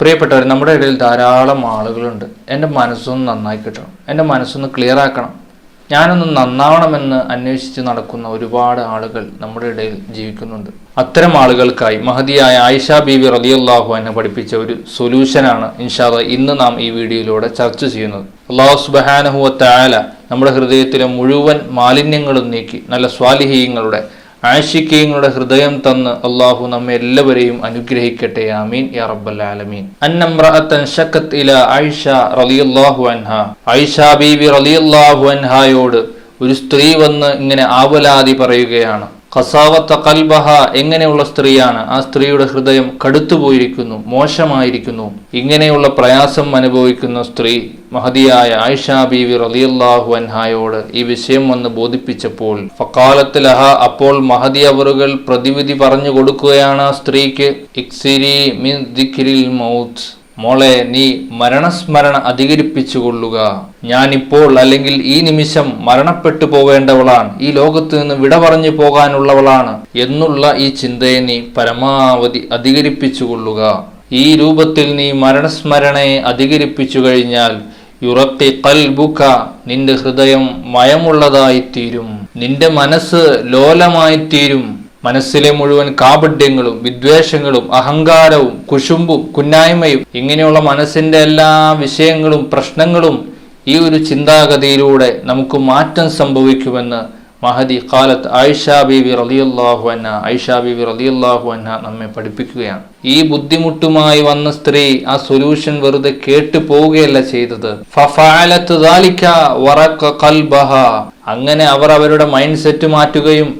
പ്രിയപ്പെട്ടവർ നമ്മുടെ ഇടയിൽ ധാരാളം ആളുകളുണ്ട്. എന്റെ മനസ്സൊന്ന് നന്നായി കിട്ടണം. എന്റെ മനസ്സൊന്ന് ക്ലിയർ ആക്കണം. ഞാനൊന്ന് നന്നാവണമെന്ന് അന്വേഷിച്ച് നടക്കുന്ന ഒരുപാട് ആളുകൾ നമ്മുടെ ഇടയിൽ ജീവിക്കുന്നുണ്ട്. അത്തരം ആളുകൾക്കായി മഹതിയായ ആയിഷ ബീവി റലിയല്ലാഹു എന്നെ പഠിപ്പിച്ച ഒരു സൊല്യൂഷനാണ് ഇൻഷാദ ഇന്ന് നാം ഈ വീഡിയോയിലൂടെ ചർച്ച ചെയ്യുന്നത്. അള്ളാഹു സുബഹാനഹുവത്ത ആല നമ്മുടെ ഹൃദയത്തിലെ മുഴുവൻ മാലിന്യങ്ങളും നീക്കി നല്ല സ്വാലിഹീയങ്ങളുടെ ആഷിക്കീങ്ങളുടെ ഹൃദയം തന്ന് അള്ളാഹു നമ്മെ എല്ലാവരെയും അനുഗ്രഹിക്കട്ടെ. ആമീൻ. യാ റബ്ബൽ ആലമീൻ. അന്നംറഅത്തൻ ശക്കത്ത് ഇല ആയിഷ റളിയല്ലാഹു അൻഹ. ആയിഷ ബീവി റളിയല്ലാഹു അൻഹായോട് ഒരു സ്ത്രീ വന്ന് ഇങ്ങനെ ആവലാതി പറയുകയാണ്. ഖസാവത്ത കൽബഹ എങ്ങനെയുള്ള സ്ത്രീയാണ്? ആ സ്ത്രീയുടെ ഹൃദയം കടുത്തുപോയിരിക്കുന്നു മോശമായിരിക്കുന്നു. ഇങ്ങനെയുള്ള പ്രയാസം അനുഭവിക്കുന്ന സ്ത്രീ മഹതിയായ ആയിഷ ബീവി റളിയല്ലാഹു അൻഹായോട് ഈ വിഷയം വന്ന് ബോധിപ്പിച്ചപ്പോൾ ഫക്കാലത്ത് ലഹ അപ്പോൾ മഹതി അവറുകൾ പ്രതിവിധി പറഞ്ഞു കൊടുക്കുകയാണ് ആ സ്ത്രീക്ക്. ഇക്സിരി മിൻ ദിക്രിൽ മൗത്ത്. മോളെ നീ മരണസ്മരണ അധികരിപ്പിച്ചുകൊള്ളുക. ഞാനിപ്പോൾ അല്ലെങ്കിൽ ഈ നിമിഷം മരണപ്പെട്ടു പോവേണ്ടവളാണ് ഈ ലോകത്ത് നിന്ന് വിട പറഞ്ഞു പോകാനുള്ളവളാണ് എന്നുള്ള ഈ ചിന്തയെ നീ പരമാവധി അധികരിപ്പിച്ചുകൊള്ളുക. ഈ രൂപത്തിൽ നീ മരണസ്മരണയെ അധികരിപ്പിച്ചു കഴിഞ്ഞാൽ യുറത്തി കൽബുക്ക നിന്റെ ഹൃദയം മയമുള്ളതായിത്തീരും. നിന്റെ മനസ്സ് ലോലമായിത്തീരും. മനസ്സിലെ മുഴുവൻ കാപഡ്യങ്ങളും വിദ്വേഷങ്ങളും അഹങ്കാരവും കുശുമ്പും കുന്നായ്മയും ഇങ്ങനെയുള്ള മനസ്സിന്റെ എല്ലാ വിഷയങ്ങളും പ്രശ്നങ്ങളും ഈ ഒരു ചിന്താഗതിയിലൂടെ നമുക്ക് മാറ്റം സംഭവിക്കുമെന്ന് മഹദി കാലത്ത് ആയിഷ ബീവി റലിയല്ലാഹു അന്ന ആയിഷ ബീവി റലിയല്ലാഹു അന്ന നമ്മെ പഠിപ്പിക്കുകയാണ്. ഈ ബുദ്ധിമുട്ടുമായി വന്ന സ്ത്രീ ആ സൊല്യൂഷൻ വെറുതെ കേട്ടു പോവുകയല്ല ചെയ്തത്. അങ്ങനെ അവർ അവരുടെ മൈൻഡ് സെറ്റ് മാറ്റുകയും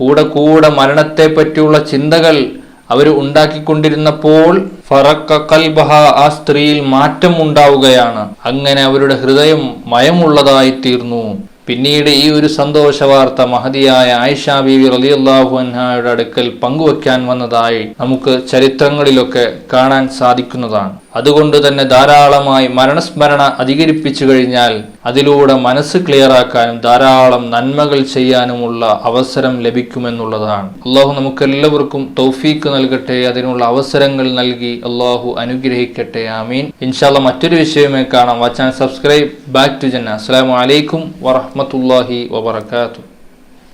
കൂടെ കൂടെ മരണത്തെ പറ്റിയുള്ള ചിന്തകൾ അവർ ഉണ്ടാക്കിക്കൊണ്ടിരുന്നപ്പോൾ ഫറക്ക കൽബഹ ആ സ്ത്രീയിൽ മാറ്റം ഉണ്ടാവുകയാണ്. അങ്ങനെ അവരുടെ ഹൃദയം മയമുള്ളതായി തീർന്നു. പിന്നീട് ഈ ഒരു സന്തോഷ വാർത്ത മഹതിയായ ആയിഷ ബീവി അള്ളാഹു അൻഹായുടെ അടുക്കൽ പങ്കുവെക്കാൻ വന്നതായി നമുക്ക് ചരിത്രങ്ങളിലൊക്കെ കാണാൻ സാധിക്കുന്നതാണ്. അതുകൊണ്ട് തന്നെ ധാരാളമായി മരണസ്മരണ അധികരിപ്പിച്ചു കഴിഞ്ഞാൽ അതിലൂടെ മനസ്സ് ക്ലിയറാക്കാനും ധാരാളം നന്മകൾ ചെയ്യാനുമുള്ള അവസരം ലഭിക്കുമെന്നുള്ളതാണ്. അള്ളാഹു നമുക്കെല്ലാവർക്കും തൗഫീക്ക് നൽകട്ടെ അതിനുള്ള അവസരങ്ങൾ നൽകി അള്ളാഹു അനുഗ്രഹിക്കട്ടെ. ആമീൻ. ഇൻഷാല്ല മറ്റൊരു വിഷയമേ കാണാം. വാച്ചാൻ സബ്സ്ക്രൈബ്. ബാക്ക് ടു ജന്ന. അസ്സാം വലൈക്കും വറഹമത്തല്ലാഹി വബർക്കാത്തു